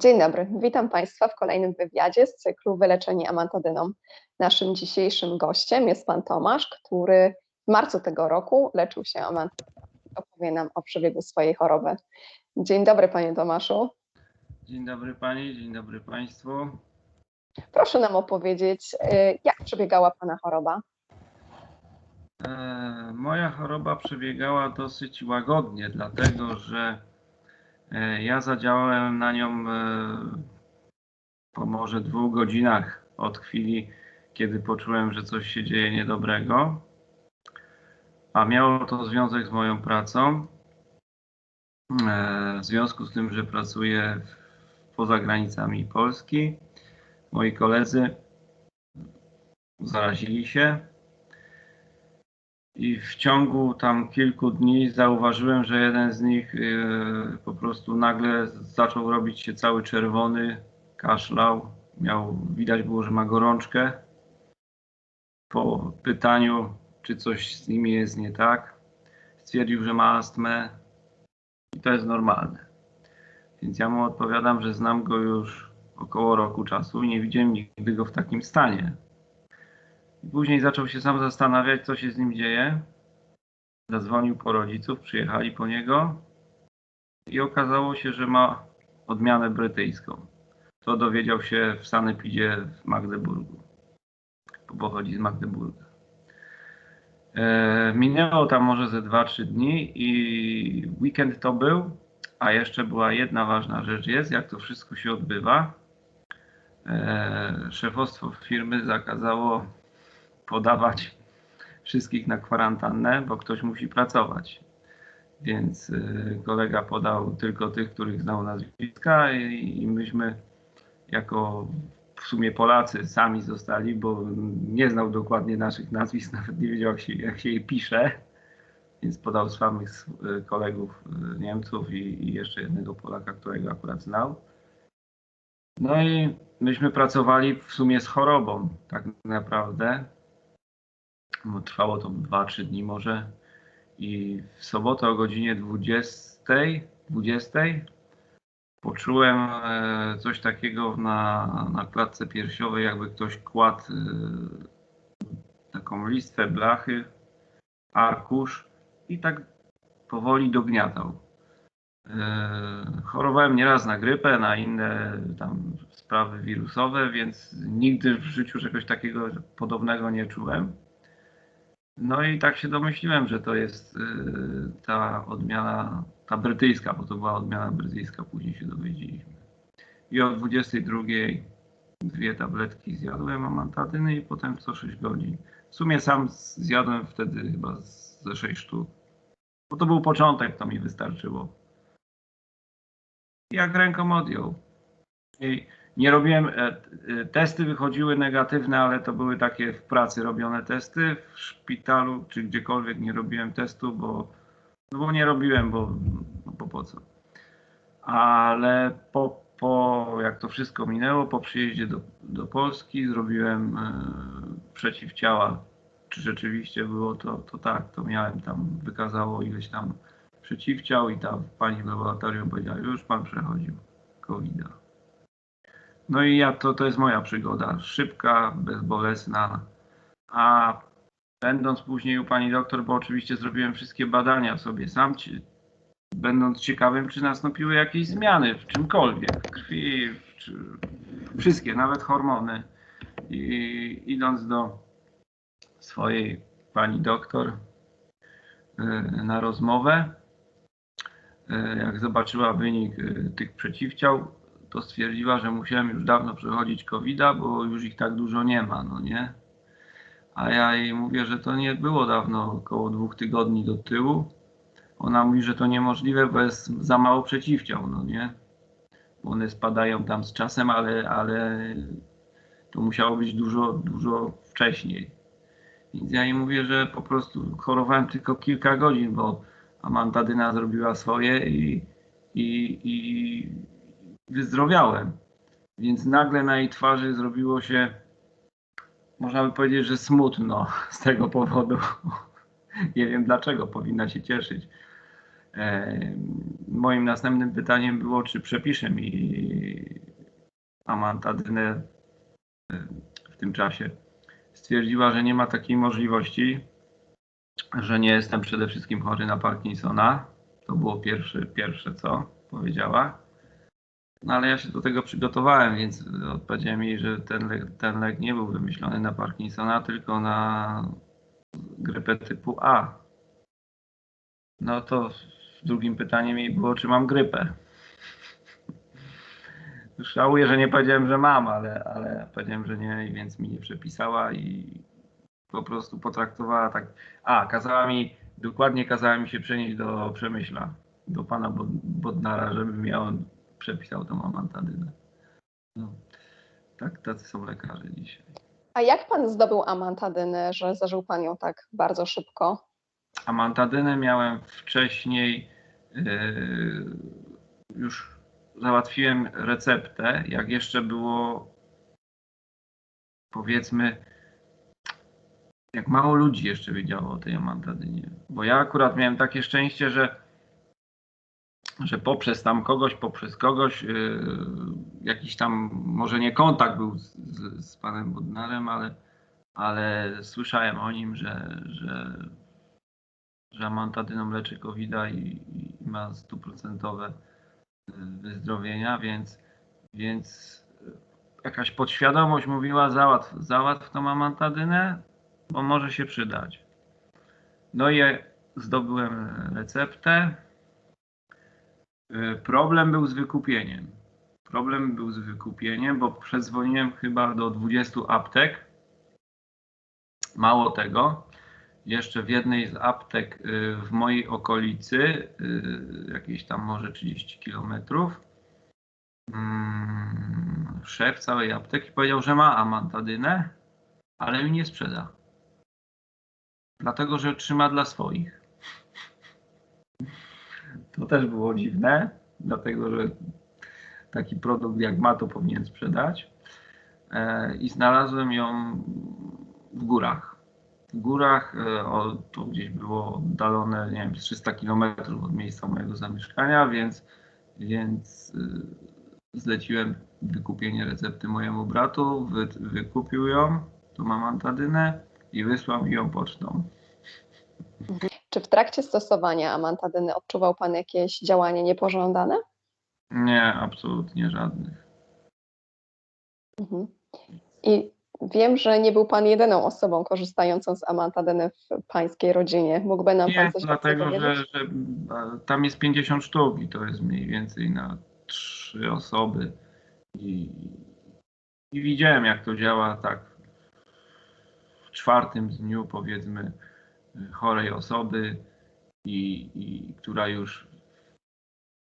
Dzień dobry, witam Państwa w kolejnym wywiadzie z cyklu Wyleczenie amantadyną. Naszym dzisiejszym gościem jest Pan Tomasz, który w marcu tego roku leczył się amantadyną. Opowie nam o przebiegu swojej choroby. Dzień dobry Panie Tomaszu. Dzień dobry Pani, dzień dobry Państwu. Proszę nam opowiedzieć, y, jak przebiegała Pana choroba. E, moja choroba przebiegała dosyć łagodnie, dlatego że ja zadziałałem na nią e, po może dwóch godzinach od chwili, kiedy poczułem, że coś się dzieje niedobrego. A miało to związek z moją pracą. E, W związku z tym, że pracuję poza granicami Polski, moi koledzy zarazili się. I w ciągu tam kilku dni zauważyłem, że jeden z nich yy, po prostu nagle zaczął robić się cały czerwony, kaszlał. Miał, widać było, że ma gorączkę. Po pytaniu, czy coś z nim jest nie tak, stwierdził, że ma astmę i to jest normalne. Więc ja mu odpowiadam, że znam go już około roku czasu i nie widziałem nigdy go w takim stanie. I później zaczął się sam zastanawiać, co się z nim dzieje. Zadzwonił po rodziców, przyjechali po niego i okazało się, że ma odmianę brytyjską. To dowiedział się w sanepidzie w Magdeburgu, bo pochodzi z Magdeburga. E, minęło tam może ze 2-3 dni i weekend to był, a jeszcze była jedna ważna rzecz jest, jak to wszystko się odbywa. E, szefostwo firmy zakazało podawać wszystkich na kwarantannę, bo ktoś musi pracować. Więc y, kolega podał tylko tych, których znał nazwiska i, myśmy jako w sumie Polacy sami zostali, bo nie znał dokładnie naszych nazwisk, nawet nie wiedział jak się, jak się je pisze. Więc podał samych y, kolegów y, Niemców i, i jeszcze jednego Polaka, którego akurat znał. No i myśmy pracowali w sumie z chorobą, tak naprawdę. Trwało to 2-3 dni może. I w sobotę o godzinie 20, 20 poczułem e, coś takiego na, na klatce piersiowej, jakby ktoś kładł e, taką listwę blachy, arkusz i tak powoli dogniatał. E, Chorowałem nieraz na grypę, na inne tam sprawy wirusowe, więc nigdy w życiu czegoś takiego podobnego nie czułem. No i tak się domyśliłem, że to jest y, ta odmiana, ta brytyjska, bo to była odmiana brytyjska, później się dowiedzieliśmy. I o 22 dwie tabletki zjadłem amantadyny i potem co 6 godzin. W sumie sam zjadłem wtedy chyba ze 6 sztuk. Bo to był początek, to mi wystarczyło. Jak ręką odjął. I nie robiłem, e, e, testy wychodziły negatywne, ale to były takie w pracy robione testy. W szpitalu czy gdziekolwiek nie robiłem testu, bo, no bo nie robiłem, bo, no bo po co. Ale po, po jak to wszystko minęło, po przyjeździe do, do Polski zrobiłem e, przeciwciała. Czy rzeczywiście było to, to tak, to miałem tam, wykazało ileś tam przeciwciał i tam pani w laboratorium powiedziała, już pan przechodził covid -a. No i ja, to, to jest moja przygoda. Szybka, bezbolesna. A będąc później u pani doktor, bo oczywiście zrobiłem wszystkie badania sobie sam, ci, będąc ciekawym, czy nastąpiły jakieś zmiany w czymkolwiek, krwi, czy wszystkie, nawet hormony. I idąc do swojej pani doktor y, na rozmowę, y, jak zobaczyła wynik y, tych przeciwciał, to stwierdziła, że musiałem już dawno przechodzić covid bo już ich tak dużo nie ma, no nie? A ja jej mówię, że to nie było dawno, około dwóch tygodni do tyłu. Ona mówi, że to niemożliwe, bo jest za mało przeciwciał, no nie? Bo one spadają tam z czasem, ale, ale to musiało być dużo, dużo wcześniej. Więc ja jej mówię, że po prostu chorowałem tylko kilka godzin, bo amantadyna zrobiła swoje i, i, i wyzdrowiałem. Więc nagle na jej twarzy zrobiło się, można by powiedzieć, że smutno z tego powodu. Nie wiem dlaczego, powinna się cieszyć. E, moim następnym pytaniem było, czy przepisze mi amantadynę e, w tym czasie. Stwierdziła, że nie ma takiej możliwości, że nie jestem przede wszystkim chory na Parkinsona. To było pierwsze, pierwsze co powiedziała. No ale ja się do tego przygotowałem, więc odpowiedziałem jej, że ten lek, ten lek nie był wymyślony na Parkinsona, tylko na grypę typu A. No to drugim pytaniem jej było, czy mam grypę. Żałuję, że nie powiedziałem, że mam, ale, ale powiedziałem, że nie, więc mi nie przepisała i po prostu potraktowała tak. A, kazała mi, dokładnie kazała mi się przenieść do Przemyśla, do pana Bod- Bodnara, żeby mi on przepisał tą amantadynę. No, tak, tacy są lekarze dzisiaj. A jak pan zdobył amantadynę, że zażył pan ją tak bardzo szybko? Amantadynę miałem wcześniej, yy, już załatwiłem receptę, jak jeszcze było, powiedzmy, jak mało ludzi jeszcze wiedziało o tej amantadynie. Bo ja akurat miałem takie szczęście, że, że poprzez tam kogoś, poprzez kogoś, yy, jakiś tam, może nie kontakt był z, z, z panem Bodnarem, ale, ale słyszałem o nim, że, że że amantadyną leczy covid i, i ma stuprocentowe y, wyzdrowienia, więc, więc jakaś podświadomość mówiła załatw, załatw tą amantadynę, bo może się przydać. No i zdobyłem receptę. Y, Problem był z wykupieniem. Problem był z wykupieniem, bo przedzwoniłem chyba do 20 aptek. Mało tego, jeszcze w jednej z aptek y, w mojej okolicy, y, jakieś tam może 30 kilometrów, mm, szef całej apteki powiedział, że ma amantadynę, ale mi nie sprzeda. Dlatego, że trzyma dla swoich. To też było dziwne, dlatego że taki produkt jak ma, to powinien sprzedać. E, I znalazłem ją w górach w górach, e, o, to gdzieś było oddalone, nie wiem, z 300 km od miejsca mojego zamieszkania, więc, więc y, zleciłem wykupienie recepty mojemu bratu, wy, wykupił ją, tu mam antadynę i wysłał mi ją pocztą. Czy w trakcie stosowania amantadyny odczuwał pan jakieś działanie niepożądane? Nie, absolutnie żadnych. Mhm. I wiem, że nie był pan jedyną osobą korzystającą z amantadyny w pańskiej rodzinie. Mógłby nam Nie, pan coś dlatego, że, że e, tam jest 50 sztuk i to jest mniej więcej na trzy osoby. I, I widziałem, jak to działa tak w czwartym dniu, powiedzmy, chorej osoby, i, i która już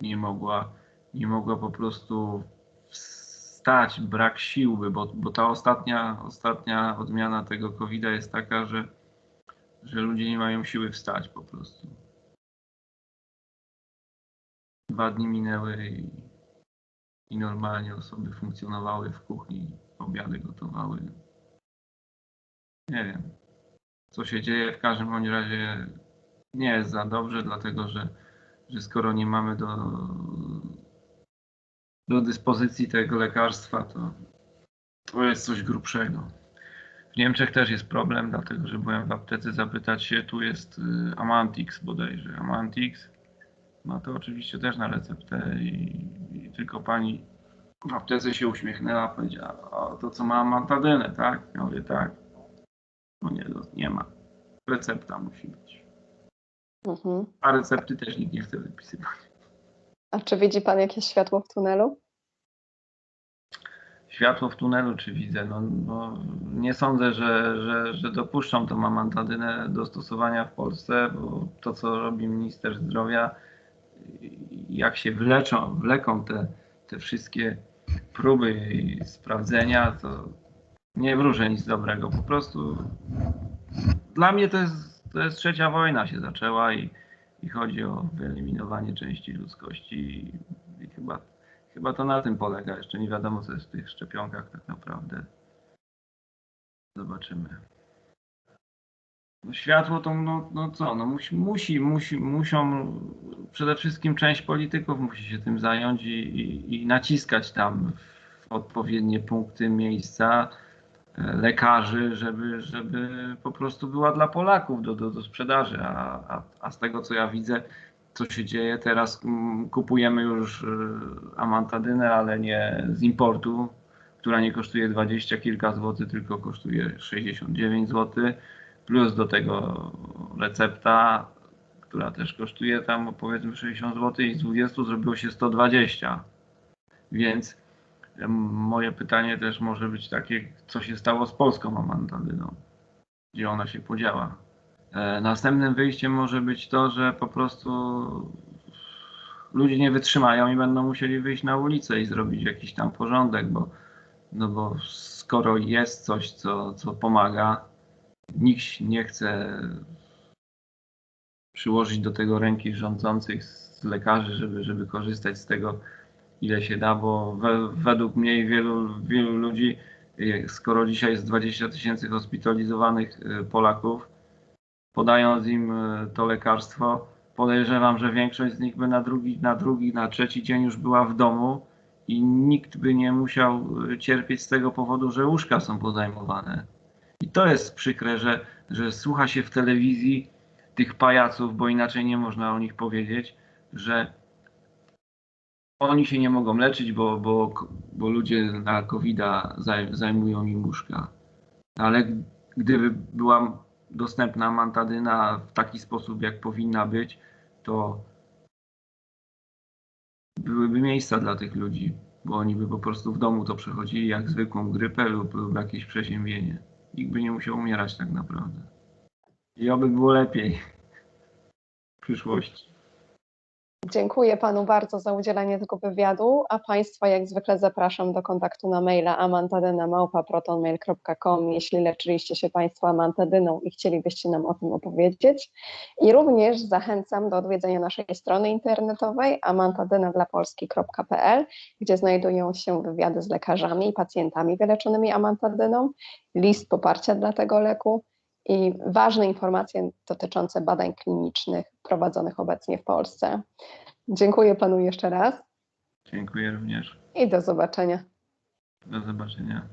nie mogła, nie mogła po prostu wstać, brak siły, bo, bo ta ostatnia, ostatnia odmiana tego COVID-a jest taka, że że ludzie nie mają siły wstać po prostu. Dwa dni minęły i, i normalnie osoby funkcjonowały w kuchni, obiady gotowały. Nie wiem, co się dzieje. W każdym bądź razie nie jest za dobrze, dlatego że, że skoro nie mamy do, do dyspozycji tego lekarstwa, to, to jest coś grubszego. W Niemczech też jest problem, dlatego że byłem w aptece zapytać się, tu jest y, Amantix bodajże. Amantix ma to oczywiście też na receptę i, i tylko pani w aptece się uśmiechnęła, powiedziała, o to co ma amantadynę, tak? Ja mówię, tak. No nie, no, nie ma. Recepta musi być. Mhm. A recepty też nikt nie chce wypisywać. A czy widzi pan jakieś światło w tunelu? Światło w tunelu czy widzę? No, no, nie sądzę, że, że, że dopuszczą tą amantadynę do stosowania w Polsce, bo to, co robi minister zdrowia, jak się wleczą, wleką te, te wszystkie próby i sprawdzenia, to nie wróżę nic dobrego. Po prostu dla mnie to jest, to jest trzecia wojna się zaczęła i, i chodzi o wyeliminowanie części ludzkości i, i chyba Chyba to na tym polega. Jeszcze nie wiadomo, co jest w tych szczepionkach tak naprawdę. Zobaczymy. No światło to, no, no co, no musi, musi, musi, muszą przede wszystkim część polityków musi się tym zająć i, i, i naciskać tam w odpowiednie punkty, miejsca lekarzy, żeby, żeby po prostu była dla Polaków do, do, do sprzedaży. A, a, a z tego co ja widzę, co się dzieje teraz, mm, kupujemy już y, amantadynę, ale nie z importu, która nie kosztuje 20 kilka złotych, tylko kosztuje 69 zł, plus do tego recepta, która też kosztuje tam powiedzmy 60 zł i z 20 zrobiło się 120. Więc moje pytanie też może być takie, co się stało z polską amantadyną? Gdzie ona się podziała? E, Następnym wyjściem może być to, że po prostu ludzie nie wytrzymają i będą musieli wyjść na ulicę i zrobić jakiś tam porządek, bo, no bo skoro jest coś, co, co pomaga, nikt nie chce przyłożyć do tego ręki rządzących z lekarzy, żeby, żeby korzystać z tego, ile się da, bo we, według mnie i wielu, wielu ludzi, e, skoro dzisiaj jest 20 tysięcy hospitalizowanych e, Polaków, podając im e, to lekarstwo, podejrzewam, że większość z nich by na drugi, na drugi, na trzeci dzień już była w domu i nikt by nie musiał cierpieć z tego powodu, że łóżka są pozajmowane. I to jest przykre, że, że słucha się w telewizji tych pajaców, bo inaczej nie można o nich powiedzieć, że oni się nie mogą leczyć, bo, bo, bo ludzie na covid zajmują im łóżka. Ale gdyby była dostępna mantadyna w taki sposób, jak powinna być, to byłyby miejsca dla tych ludzi, bo oni by po prostu w domu to przechodzili jak zwykłą grypę lub, lub jakieś przeziębienie. Nikt by nie musiał umierać tak naprawdę. I oby było lepiej w przyszłości. Dziękuję Panu bardzo za udzielenie tego wywiadu, a Państwa jak zwykle zapraszam do kontaktu na maila amantadyna.protonmail.com, jeśli leczyliście się Państwo amantadyną i chcielibyście nam o tym opowiedzieć. I również zachęcam do odwiedzenia naszej strony internetowej amantadynadlapolski.pl, gdzie znajdują się wywiady z lekarzami i pacjentami wyleczonymi amantadyną, list poparcia dla tego leku, i ważne informacje dotyczące badań klinicznych prowadzonych obecnie w Polsce. Dziękuję Panu jeszcze raz Dziękuję również. i do zobaczenia. Do zobaczenia.